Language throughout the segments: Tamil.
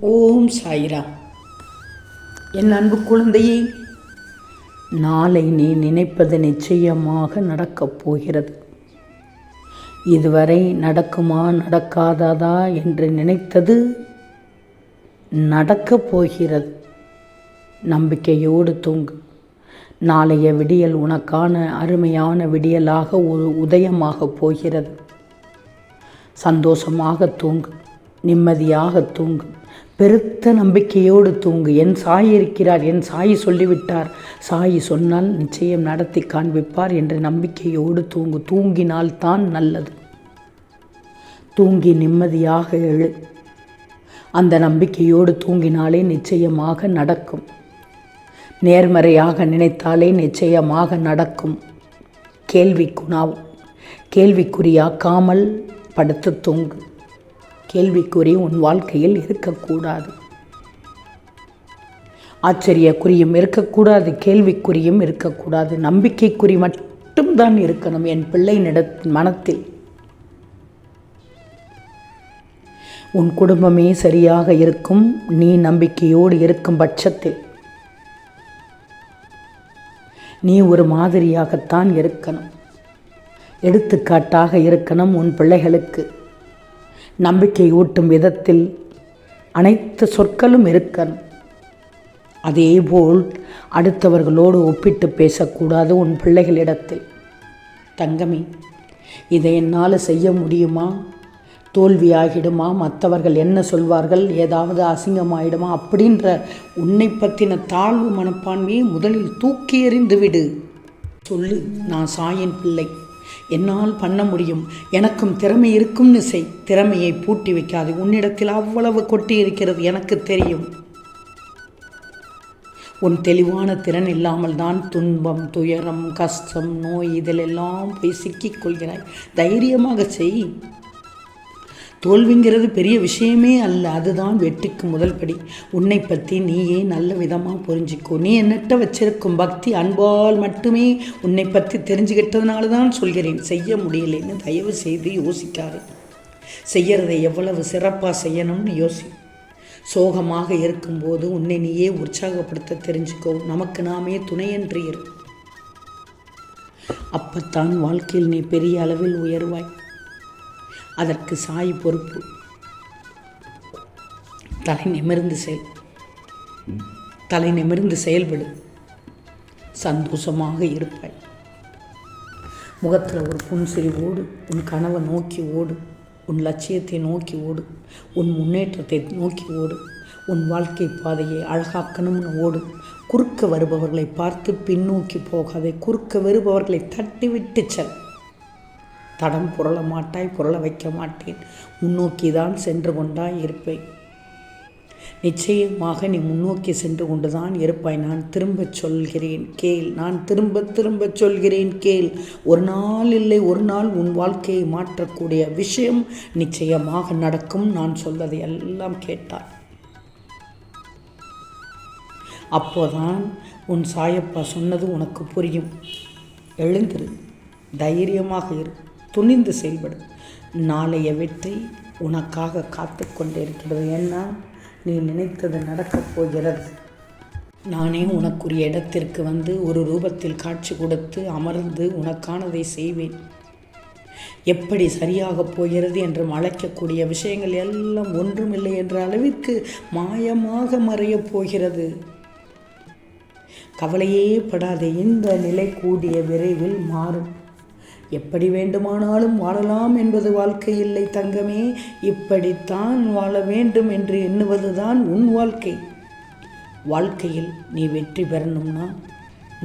ஓம் சாய்ராம். என் அன்பு குழந்தையே நாளை நீ நினைப்பது நிச்சயமாக நடக்கப் போகிறது. இதுவரை நடக்குமா நடக்காததா என்று நினைத்தது நடக்கப் போகிறது. நம்பிக்கையோடு தூங்கு. நாளைய விடியல் உனக்கான அருமையான விடியலாக ஒரு உதயமாகப் போகிறது. சந்தோஷமாக தூங்கு. நிம்மதியாக தூங்கு. பெருத்த நம்பிக்கையோடு தூங்கு. என் சாய் இருக்கிறார் என் சாய் சொல்லிவிட்டார். சாய் சொன்னால் நிச்சயம் நடத்தி காண்பிப்பார் என்ற நம்பிக்கையோடு தூங்கு. தூங்கினால் தான் நல்லது. தூங்கி நிம்மதியாக எழு. அந்த நம்பிக்கையோடு தூங்கினாலே நிச்சயமாக நடக்கும். நேர்மறையாக நினைத்தாலே நிச்சயமாக நடக்கும். கேள்விக்குணாவும். கேள்விக்குறியாக்காமல் படுத்து தூங்கு. கேள்விக்குறி உன் வாழ்க்கையில் இருக்கக்கூடாது. ஆச்சரியக்குறியும் இருக்கக்கூடாது கேள்விக்குறியும் இருக்கக்கூடாது. நம்பிக்கைக்குறி மட்டும்தான் இருக்கணும் என் பிள்ளையினிட மனத்தில். உன் குடும்பமே சரியாக இருக்கும் நீ நம்பிக்கையோடு இருக்கும் பட்சத்தில். நீ ஒரு மாதிரியாகத்தான் இருக்கணும். எடுத்துக்காட்டாக இருக்கணும் உன் பிள்ளைகளுக்கு. நம்பிக்கை ஊட்டும் விதத்தில் அனைத்து சொற்களும் இருக்கணும் அதேபோல் அடுத்தவர்களோடு ஒப்பிட்டு பேசக்கூடாது உன் பிள்ளைகளிடத்தில். தங்கமி இதை என்னால் செய்ய முடியுமா? தோல்வியாகிடுமா? மற்றவர்கள் என்ன சொல்வார்கள்? ஏதாவது அசிங்கமாயிடுமா? அப்படின்ற உன்னை பற்றின தாழ்வு மனப்பான்மையை முதலில் தூக்கி எறிந்து விடு சொல்லு நான் சாயின் பிள்ளை. என்னால் பண்ண முடியும். எனக்கும் திறமை இருக்கும்னு செய். திறமையை பூட்டி வைக்காது. உன்னிடத்தில் அவ்வளவு கொட்டி இருக்கிறது எனக்கு தெரியும். உன் தெளிவான திறன் இல்லாமல் தான் துன்பம் துயரம் கஷ்டம் நோய் இதிலெல்லாம் போய் சிக்கிக் கொள்கிறாய். தைரியமாக செய். தோல்விங்கிறது பெரிய விஷயமே அல்ல. அதுதான் வெற்றிக்கு முதல் படி. உன்னை பற்றி நீயே நல்ல விதமாக புரிஞ்சிக்கோ. நீ என்னட்ட வச்சிருக்கும் பக்தி அன்பால் மட்டுமே உன்னை பற்றி தெரிஞ்சுக்கிட்டதுனால தான் சொல்கிறேன். செய்ய முடியலைன்னு தயவு செய்து யோசிக்காது. செய்யறதை எவ்வளவு சிறப்பாக செய்யணும்னு யோசி. சோகமாக இருக்கும்போது உன்னை நீயே உற்சாகப்படுத்த தெரிஞ்சுக்கோ. நமக்கு நாமே துணையன்று இரு. அப்பத்தான் வாழ்க்கையில் நீ பெரிய அளவில் உயர்வாய். அதற்கு சாய் பொறுப்பு. தலை நிமிர்ந்து செயல் தலை நிமிர்ந்து செயல்படு. சந்தோஷமாக இருப்பாய். முகத்தில் ஒரு புன்சிரிவோடு உன் கனவை நோக்கி ஓடு. உன் லட்சியத்தை நோக்கி ஓடு. உன் முன்னேற்றத்தை நோக்கி ஓடு. உன் வாழ்க்கை பாதையை அழகாக்கணும்னு ஓடு. குறுக்க வருபவர்களை பார்த்து பின்னோக்கி போகாதே. குறுக்க வருபவர்களை தட்டிவிட்டு செல். தடம் புரள மாட்டாய் புரள வைக்க மாட்டேன். முன்னோக்கி தான் சென்று கொண்டாய் இருப்பேன். நிச்சயமாக நீ முன்னோக்கி சென்று கொண்டுதான் இருப்பாய். நான் திரும்பச் சொல்கிறேன் கேள். நான் திரும்ப திரும்ப சொல்கிறேன் கேள். ஒரு நாள் இல்லை ஒரு நாள் உன் வாழ்க்கையை மாற்றக்கூடிய விஷயம் நிச்சயமாக நடக்கும். நான் சொல்வதை எல்லாம் கேட்டாய். அப்போதான் உன் சாயப்பா சொன்னது உனக்கு புரியும். எழுந்திரு. தைரியமாக இரு. துணிந்து செயல்படு நாளைய வெற்றி உனக்காக காத்து கொண்டிருக்கிறது. ஏன்னா நீ நினைத்தது நடக்கப் போகிறது. நானே உனக்குரிய இடத்திற்கு வந்து ஒரு ரூபத்தில் காட்சி கொடுத்து அமர்ந்து உனக்கானதை செய்வேன். எப்படி சரியாகப் போகிறது என்று அழைக்கக்கூடிய விஷயங்கள் எல்லாம் ஒன்றுமில்லை என்ற அளவிற்கு மாயமாக மறையப் போகிறது. கவலையே படாதே இந்த நிலை கூடிய விரைவில் மாறும். எப்படி வேண்டுமானாலும் வாழலாம் என்பது வாழ்க்கை இல்லை தங்கமே. இப்படித்தான் வாழ வேண்டும் என்று எண்ணுவதுதான் உன் வாழ்க்கை. வாழ்க்கையில் நீ வெற்றி பெறணும்னா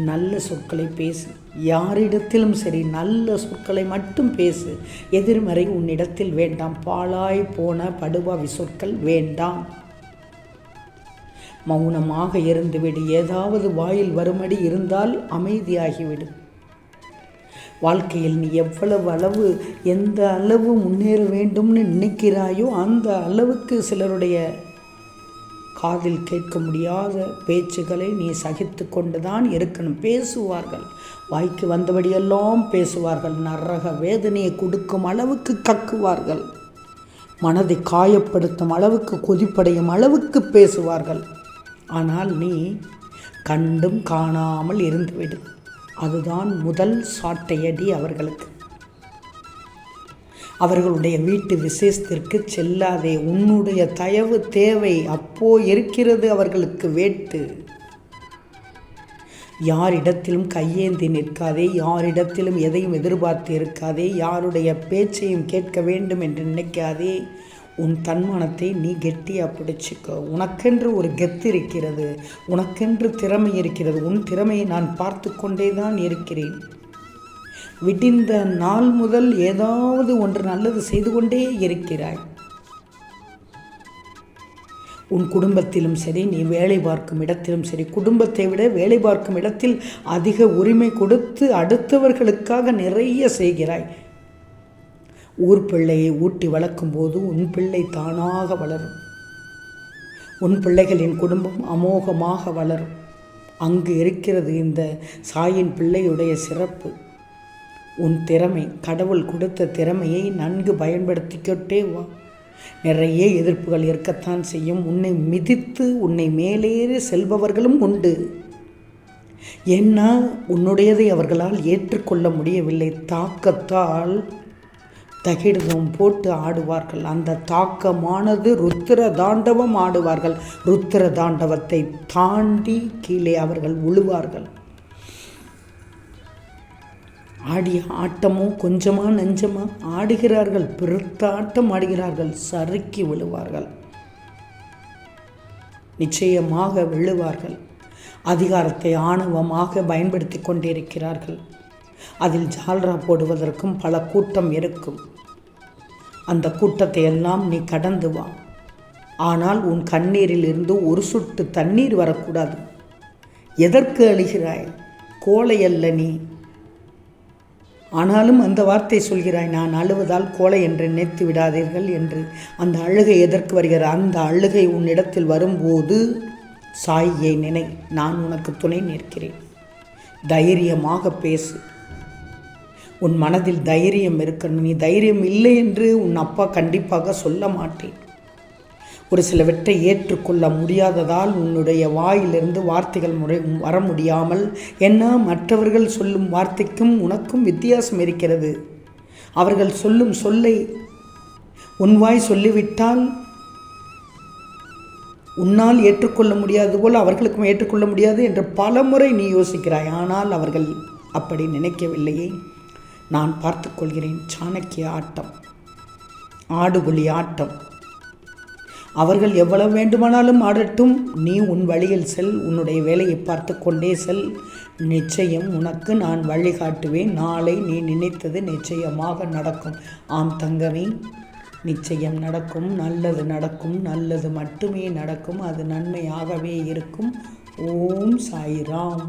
நல்ல சொற்களை பேசு. யாரிடத்திலும் சரி நல்ல சொற்களை மட்டும் பேசு. எதிர்மறை உன்னிடத்தில் வேண்டாம். பாழாய் போன படுபாவி சொற்கள் வேண்டாம். மௌனமாக இருந்துவிடு ஏதாவது வாயில் வரும்படி இருந்தால் அமைதியாகிவிடும் வாழ்க்கையில் நீ எவ்வளவு அளவு எந்த அளவு முன்னேற வேண்டும்னு நினைக்கிறாயோ அந்த அளவுக்கு சிலருடைய காதில் கேட்க முடியாத பேச்சுகளை நீ சகித்து கொண்டுதான் இருக்கணும். பேசுவார்கள். வாய்க்கு வந்தபடியெல்லாம் பேசுவார்கள். நரக வேதனையை கொடுக்கும் அளவுக்கு கக்குவார்கள். மனதை காயப்படுத்தும் அளவுக்கு கொதிப்படையும் அளவுக்கு பேசுவார்கள். ஆனால் நீ கண்டும் காணாமல் இருந்துவிடு அதுதான் முதல் சாட்டையடி அவர்களுக்கு. அவர்களுடைய வீட்டு விசேஷத்திற்கு செல்லாதே உன்னுடைய தயவு தேவை அப்போ இருக்கிறது அவர்களுக்கு வேட்டு. யாரிடத்திலும் கையேந்தி நிற்காதே யாரிடத்திலும் எதையும் எதிர்பார்த்து இருக்காதே யாருடைய பேச்சையும் கேட்க வேண்டும் என்று நினைக்காதே. உன் தன்மானத்தை நீ கெட்டியாக பிடிச்சிக்கோ. உனக்கென்று ஒரு கெத்து இருக்கிறது. உனக்கென்று திறமை இருக்கிறது. உன் திறமையை நான் பார்த்து கொண்டே தான் இருக்கிறேன். விடிந்த நாள் முதல் ஏதாவது ஒன்று நல்லது செய்து கொண்டே இருக்கிறாய். உன் குடும்பத்திலும் சரி நீ வேலை பார்க்கும் இடத்திலும் சரி குடும்பத்தை விட வேலை பார்க்கும் இடத்தில் அதிக உரிமை கொடுத்து அடுத்தவர்களுக்காக நிறைய செய்கிறாய். ஊர் பிள்ளையை ஊட்டி வளர்க்கும் போது உன் பிள்ளை தானாக வளரும். உன் பிள்ளைகளின் குடும்பம் அமோகமாக வளரும். அங்கு இருக்கிறது இந்த சாயின் பிள்ளையுடைய சிறப்பு. உன் திறமை கடவுள் கொடுத்த திறமையை நன்கு பயன்படுத்திக்கிட்டே வா. நிறைய எதிர்ப்புகள் இருக்கத்தான் செய்யும். உன்னை மிதித்து உன்னை மேலேறி செல்பவர்களும் உண்டு. ஏன்னா உன்னுடையதை அவர்களால் ஏற்றுக்கொள்ள முடியவில்லை. தாக்கத்தால் தகிடுதம் போட்டு ஆடுவார்கள். அந்த தாக்கமானது ருத்திர தாண்டவம் ஆடுவார்கள். ருத்திர தாண்டவத்தை தாண்டி கீழே அவர்கள் உழுவார்கள். ஆடிய ஆட்டமோ கொஞ்சமா நெஞ்சமா ஆடுகிறார்கள். பெருத்த ஆட்டம் ஆடுகிறார்கள். சறுக்கி விழுவார்கள். நிச்சயமாக விழுவார்கள். அதிகாரத்தை ஆணவமாக பயன்படுத்தி கொண்டிருக்கிறார்கள். அதில் ஜால்ரா போடுவதற்கும் பல கூட்டம் இருக்கும். அந்த கூட்டத்தை எல்லாம் நீ கடந்து வா. ஆனால் உன் கண்ணீரில் இருந்து ஒரு சொட்டு தண்ணீர் வரக்கூடாது. எதற்கு அழுகிறாய்? கோழை அல்ல நீ. ஆனாலும் அந்த வார்த்தை சொல்கிறாய் நான் அழுவதால் கோலை என்று நினைத்து விடாதீர்கள் என்று. அந்த அழுகை எதற்கு வருகிற? அந்த அழுகை உன்னிடத்தில் வரும்போது சாயியை நினை. நான் உனக்கு துணை நிற்கிறேன். தைரியமாக பேசு. உன் மனதில் தைரியம் இருக்கணும். நீ தைரியம் இல்லை என்று உன் அப்பா கண்டிப்பாக சொல்ல மாட்டேன். ஒரு சிலவற்றை ஏற்றுக்கொள்ள முடியாததால் உன்னுடைய வாயிலிருந்து வார்த்தைகள் முறை வர முடியாமல் என்ன மற்றவர்கள் சொல்லும் வார்த்தைக்கும் உனக்கும் வித்தியாசம் இருக்கிறது. அவர்கள் சொல்லும் சொல்லை உன் வாய் சொல்லிவிட்டால் உன்னால் ஏற்றுக்கொள்ள முடியாது போல் அவர்களுக்கும் ஏற்றுக்கொள்ள முடியாது என்று பல முறை நீ யோசிக்கிறாய். ஆனால் அவர்கள் அப்படி நினைக்கவில்லையே. நான் பார்த்துக்கொள்கிறேன் சாணக்கிய ஆட்டம் ஆடுபுலி ஆட்டம். அவர்கள் எவ்வளவு வேண்டுமானாலும் ஆடட்டும் நீ உன் வழியில் செல் உன்னுடைய வேலையை பார்த்து கொண்டே செல். நிச்சயம் உனக்கு நான் வழிகாட்டுவேன் நாளை நீ நினைத்தது நிச்சயமாக நடக்கும். ஆம் தங்கமே நிச்சயம் நடக்கும் நல்லது நடக்கும் நல்லது மட்டுமே நடக்கும் அது நன்மையாகவே இருக்கும். ஓம் சாய்ராம்.